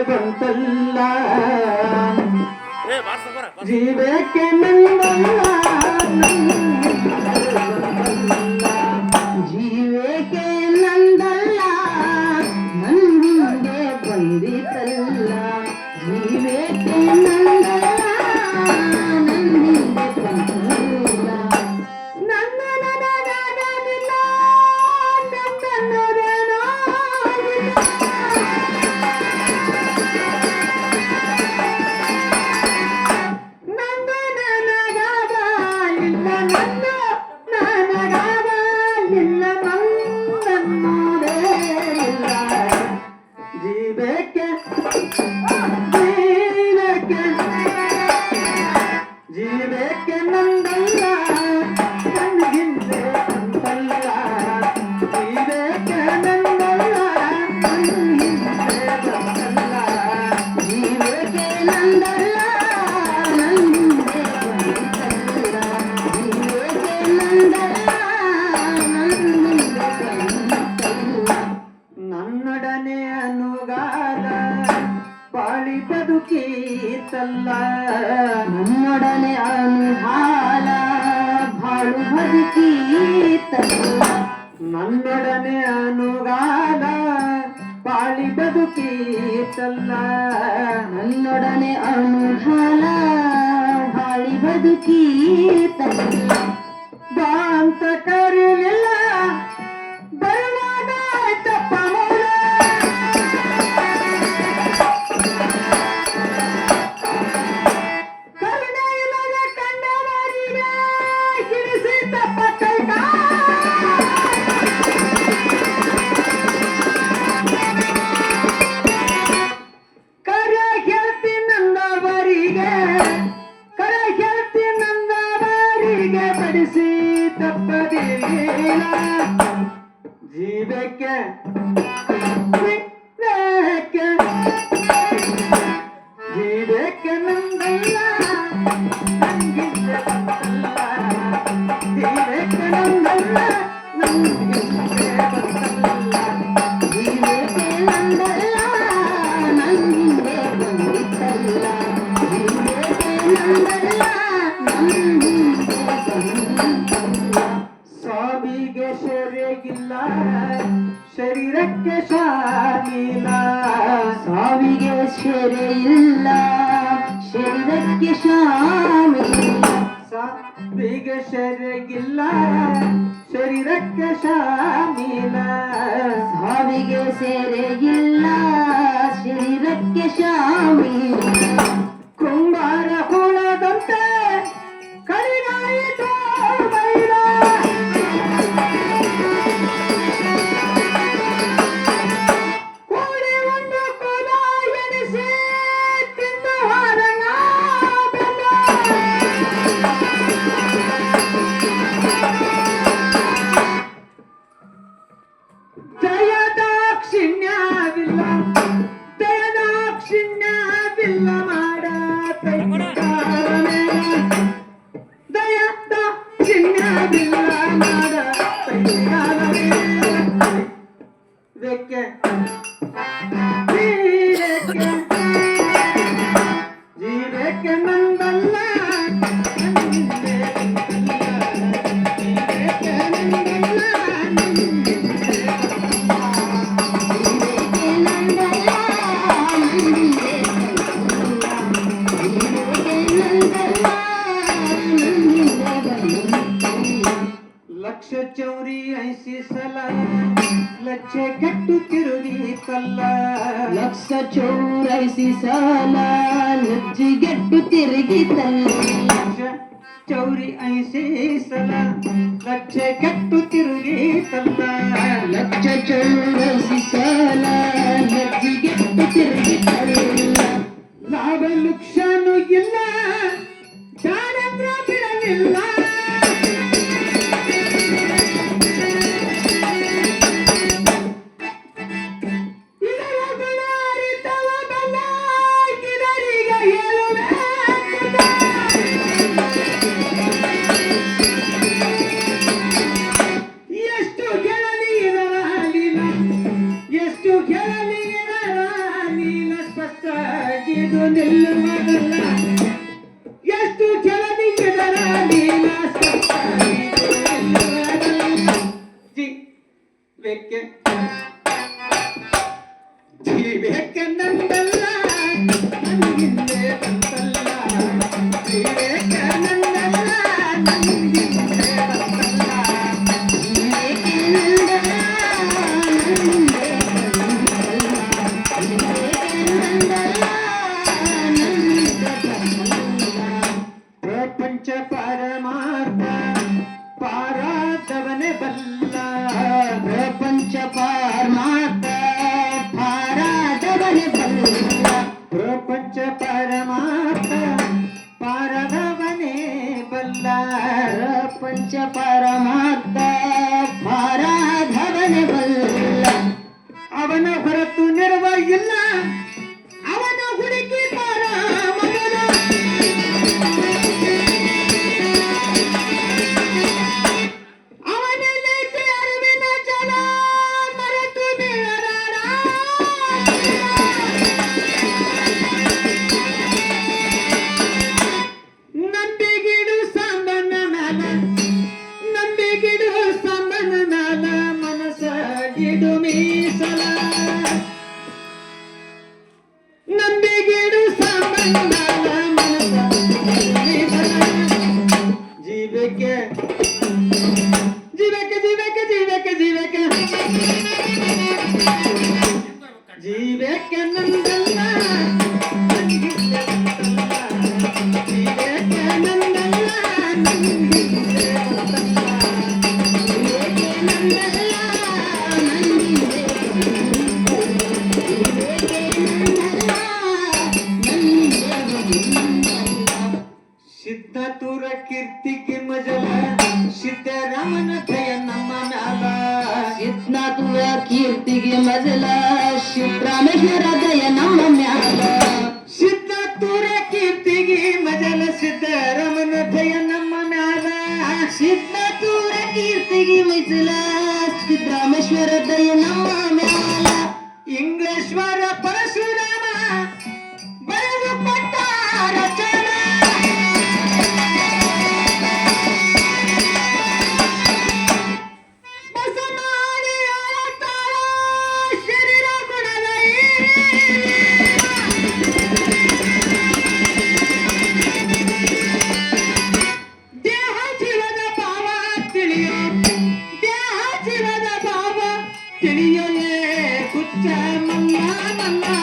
ಬಂತಲ್ಲ. ಜೀವಕ್ಕೆ ನಂದಲ್ಲ. ಜೀವಕ್ಕೆ ನಂದಲ್ಲ. ನಂದೆ ಬಂದಿತಲ್ಲ. ಜೀವಕ್ಕೆ ನನ್ನೊಡನೆ ಅನುಗಾಲ ಬಾಳು ಬದುಕೀತಲ್ಲ ನನ್ನೊಡನೆ ಅನುಗಾಲ ಬಾಳಿ ಬದುಕೀತಲ್ಲ ನನ್ನೊಡನೆ ಅನುಹಾಲ ಬಾಳಿ ಬದುಕೀತಲ್ಲ ಬಾ ಅಂತ ನಂದವರಿಗೆ ಬಡಿಸಿ ತಪ್ಪದಿಲ್ಲ ಜೀವಕ್ಕೆ ಜೀವಕ್ಕೆ ಜೀವಕ್ಕೆ ನಂದಲ್ಲ ಜೀವಕ್ಕೆ ನಂದಲ್ಲ. ನಂಗಿಂತ ಶರೀರಕ್ಕೆ ಸಾಗಿಲ್ಲ. ಸಾವಿಗೆ ಸೆರೆ ಶರೀರಕ್ಕೆ ಶಾಮಿಲ್ಲ ಸಾವಿಗೆ ಸೆರೆಗಿಲ್ಲ ಶರೀರಕ್ಕೆ ಶಾಮಿಲ್ಲ ಸಾವಿಗೆ ಸೆರೆಗಿಲ್ಲ ಶರೀರಕ್ಕೆ ಶಾಮಿಲ್ಲ ತಿರುಗಿತಲ್ಲ ಲಕ್ಷ ಚೌರೈಸಿ ಸಲ ಲಜ್ಜಿಗೆಟ್ಟು ತಿರುಗಿತಲ್ಲ ಲಕ್ಷ ಚೌರಿ ಐಸಿ ಸಲ ಲಕ್ಷ ಕೆಟ್ಟು ತಿರುಗಿತಲ್ಲ ಲಕ್ಷ ಚೌರೈಸಿ ಸಾಲ ಲಜ್ಜಿಗೆಟ್ಟು ತಿರುಗಿತಲ್ಲ ಲಾಭ ಲುಕ್ಷನು பர తెలియలే కుచ్చ మన్నా మన్నా